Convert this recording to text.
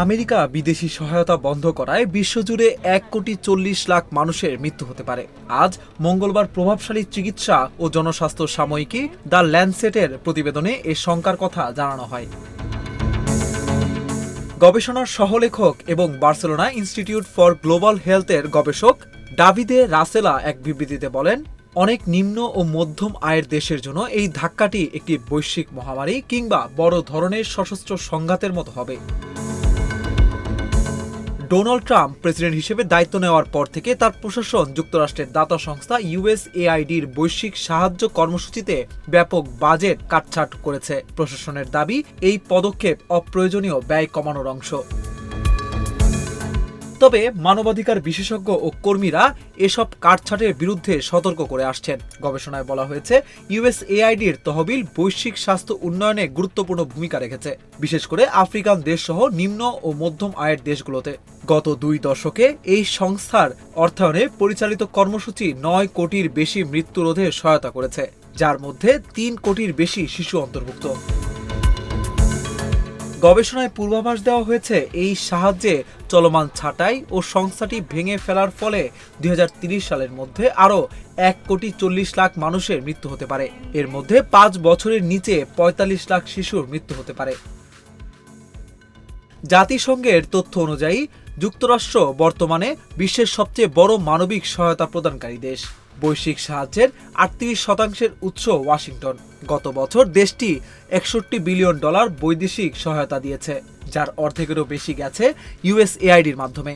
America বিদেশি সহায়তা বন্ধ করায় বিশ্বজুড়ে এক কোটি চল্লিশ লাখ মানুষের মৃত্যু হতে পারে। আজ মঙ্গলবার প্রভাবশালী চিকিৎসা ও জনস্বাস্থ্য সাময়িকী দ্য ল্যান্ডসেটের প্রতিবেদনে এ শঙ্কার কথা জানানো হয়। গবেষণার সহলেখক এবং বার্সেলোনা ইনস্টিটিউট ফর গ্লোবাল হেলথের গবেষক ডাভিদে রাসেলা এক বিবৃতিতে বলেন, অনেক নিম্ন ও মধ্যম আয়ের দেশের জন্য এই ধাক্কাটি একটি বৈশ্বিক মহামারী কিংবা বড় ধরনের সশস্ত্র সংঘাতের মতো হবে। ডোনাল্ড ট্রাম্প প্রেসিডেন্ট হিসেবে দায়িত্ব নেওয়ার পর থেকে তার প্রশাসন যুক্তরাষ্ট্রের দাতা সংস্থা ইউএসএআইডির বৈশ্বিক সাহায্য কর্মসূচিতে ব্যাপক বাজেট কাটছাট করেছে। প্রশাসনের দাবি, এই পদক্ষেপ অপ্রয়োজনীয় ব্যয় কমানোর অংশ। তবে মানবাধিকার বিশেষজ্ঞ ও কর্মীরা এসব কাটছাটের বিরুদ্ধে সতর্ক করে আসছেন। গবেষণায় বলা হয়েছে ইউএসএআইডির তহবিল বৈশ্বিক স্বাস্থ্য উন্নয়নে গুরুত্বপূর্ণ ভূমিকা রেখেছে। বিশেষ করে আফ্রিকান দেশসহ নিম্ন ও মধ্যম আয়ের দেশগুলোতে। গত দুই দশকে এই সংস্থার অর্থায়নে পরিচালিত কর্মসূচি নয় কোটির বেশি মৃত্যু রোধে সহায়তা করেছে, যার মধ্যে তিন কোটির বেশি শিশু অন্তর্ভুক্ত। গবেষণায় পূর্বাভাস দেওয়া হয়েছে এই সাহায্যে চলমান ছাঁটাই ও সংস্থাটি ভেঙে ফেলার ফলে দুই সালের মধ্যে আরও এক কোটি চল্লিশ লাখ মানুষের মৃত্যু হতে পারে। এর মধ্যে পাঁচ বছরের নিচে পঁয়তাল্লিশ লাখ শিশুর মৃত্যু হতে পারে। জাতিসংঘের তথ্য অনুযায়ী যুক্তরাষ্ট্র বর্তমানে বিশ্বের সবচেয়ে বড় মানবিক সহায়তা প্রদানকারী দেশ। বৈশ্বিক সাহায্যের আটত্রিশ শতাংশের উৎস ওয়াশিংটন। গত বছর দেশটি একষট্টি বিলিয়ন ডলার বৈদেশিক সহায়তা দিয়েছে, যার অর্ধেকেরও বেশি গেছে ইউএসএআইডির মাধ্যমে।